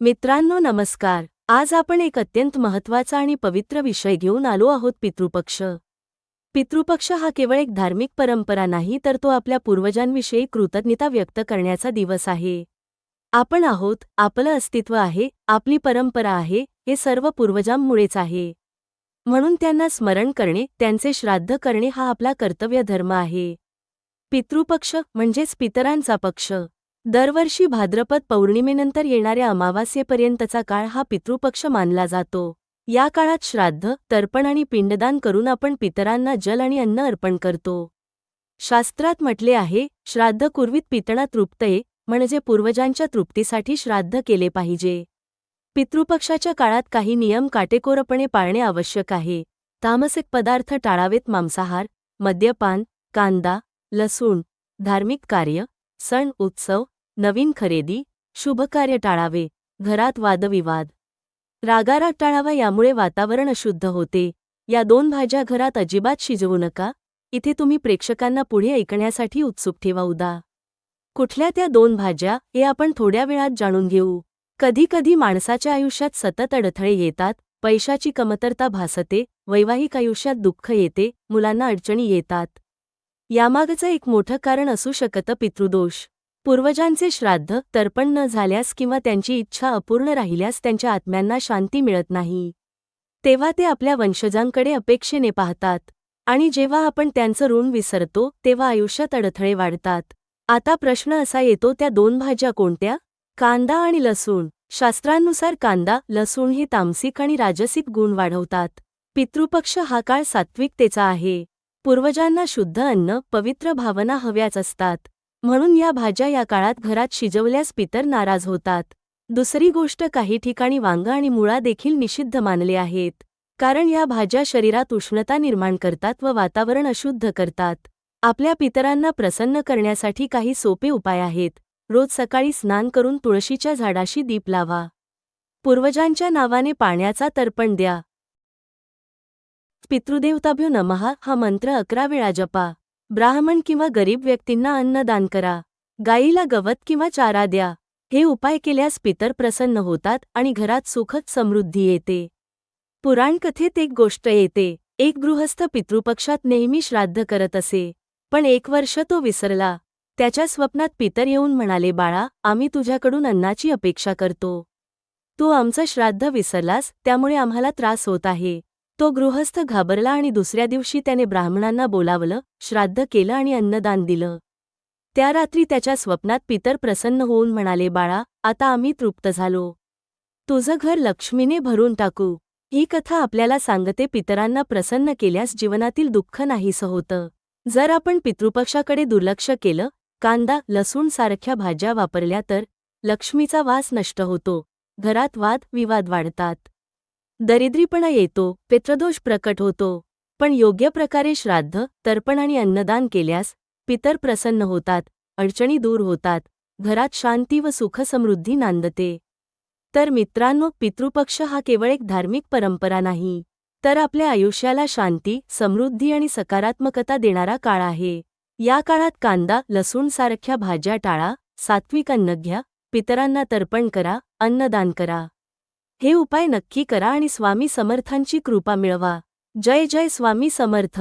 मित्रांनो नमस्कार. आज आपण एक अत्यंत महत्त्वाचा आणि पवित्र विषय घेऊन आलो आहोत पितृपक्ष. पितृपक्ष हा केवळ एक धार्मिक परंपरा नाही तर तो आपल्या पूर्वजांविषयी कृतज्ञता व्यक्त करण्याचा दिवस आहे. आपण आहोत आपलं अस्तित्व आहे आपली परंपरा आहे हे सर्व पूर्वजांमुळेच आहे. म्हणून त्यांना स्मरण करणे त्यांचे श्राद्ध करणे हा आपला कर्तव्य धर्म आहे. पितृपक्ष म्हणजेच पितरांचा पक्ष. दरवर्षी भाद्रपद पौर्णिमेनंतर येणाऱ्या अमावास्येपर्यंतचा काळ हा पितृपक्ष मानला जातो. या काळात श्राद्ध तर्पण आणि पिंडदान करून आपण पितरांना जल आणि अन्न अर्पण करतो. शास्त्रात म्हटले आहे श्राद्ध कुर्वीत पितणा तृप्तये म्हणजे पूर्वजांच्या तृप्तीसाठी श्राद्ध केले पाहिजे. पितृपक्षाच्या काळात काही नियम काटेकोरपणे पाळणे आवश्यक आहे. तामसिक पदार्थ टाळावेत मांसाहार मद्यपान कांदा लसूण धार्मिक कार्य सण उत्सव नवीन खरेदी शुभकार्य टाळावे घरात वादविवाद. रागाराग टाळावा यामुळे वातावरण अशुद्ध होते. या दोन भाज्या घरात अजिबात शिजवू नका. इथे तुम्ही प्रेक्षकांना पुढे ऐकण्यासाठी उत्सुक ठेवा उदा. कुठल्या त्या दोन भाज्या हे आपण थोड्या वेळात जाणून घेऊ. कधीकधी माणसाच्या आयुष्यात सतत अडथळे येतात पैशाची कमतरता भासते वैवाहिक आयुष्यात दुःख येते मुलांना अडचणी येतात. यामागचं एक मोठं कारण असू शकतं पितृदोष. पूर्वजांचे श्राद्ध तर्पण न झाल्यास किंवा त्यांची इच्छा अपूर्ण राहिल्यास त्यांच्या आत्म्यांना शांती मिळत नाही. तेव्हा ते आपल्या वंशजांकडे अपेक्षेने पाहतात. आणि जेव्हा आपण त्यांचं ऋण विसरतो तेव्हा आयुष्यात अडथळे वाढतात. आता प्रश्न असा येतो त्या दोन भाज्या कोणत्या? कांदा आणि लसूण. शास्त्रांनुसार कांदा लसूण हे तामसिक आणि राजसिक गुण वाढवतात. पितृपक्ष हा काळ सात्विकतेचा आहे. पूर्वजांना शुद्ध अन्न पवित्र भावना हव्याच असतात. म्हणून या भाज्या या काळात घरात शिजवल्यास पितर नाराज होतात. दुसरी गोष्ट काही ठिकाणी वांग आणि मुळा देखील निषिद्ध मानले आहेत. कारण या भाज्या शरीरात उष्णता निर्माण करतात व वातावरण अशुद्ध करतात. आपल्या पितरांना प्रसन्न करण्यासाठी काही सोपे उपाय आहेत. रोज सकाळी स्नान करून तुळशीच्या झाडाशी दीप लावा. पूर्वजांच्या नावाने पाण्याचा तर्पण द्या. पितृदेवताभ्यो नमहा हा मंत्र अकरा वेळा जपा ब्राह्मण किंवा गरीब व्यक्तींना अन्नदान करा. गाईला गवत किंवा चारा द्या. हे उपाय केल्यास पितर प्रसन्न होतात आणि घरात सुखद समृद्धी येते. पुराणकथेत एक गोष्ट येते. एक गृहस्थ पितृपक्षात नेहमी श्राद्ध करत असे. पण एक वर्ष तो विसरला. त्याच्या स्वप्नात पितर येऊन म्हणाले बाळा आम्ही तुझ्याकडून अन्नाची अपेक्षा करतो. तू आमचं श्राद्ध विसरलास त्यामुळे आम्हाला त्रास होत आहे. तो गृहस्थ घाबरला आणि दुसऱ्या दिवशी त्याने ब्राह्मणांना बोलावलं श्राद्ध केलं आणि अन्नदान दिलं. त्या रात्री त्याच्या स्वप्नात पितर प्रसन्न होऊन म्हणाले बाळा आता आम्ही तृप्त झालो. तुझं घर लक्ष्मीने भरून टाकू. ही कथा आपल्याला सांगते पितरांना प्रसन्न केल्यास जीवनातील दुःख नाहीसं होतं. जर आपण पितृपक्षाकडे दुर्लक्ष केलं कांदा लसूण सारख्या भाज्या वापरल्या तर लक्ष्मीचा वास नष्ट होतो. घरात वाद विवाद वाढतात. दरिद्रीपणा येतो पित्रदोष प्रकट होतो. पण योग्य प्रकारे श्राद्ध तर्पण आणि अन्नदान केल्यास पितर प्रसन्न होतात अडचणी दूर होतात घरात शांती व सुखसमृद्धी नांदते. तर मित्रांनो पितृपक्ष हा केवळ एक धार्मिक परंपरा नाही तर आपल्या आयुष्याला शांती समृद्धी आणि सकारात्मकता देणारा काळ आहे. या काळात कांदा लसूण सारख्या भाज्या टाळा सात्विक अन्न घ्या पितरांना तर्पण करा अन्नदान करा. हे उपाय नक्की करा आणि स्वामी समर्थांची कृपा मिळवा. जय जय स्वामी समर्थ.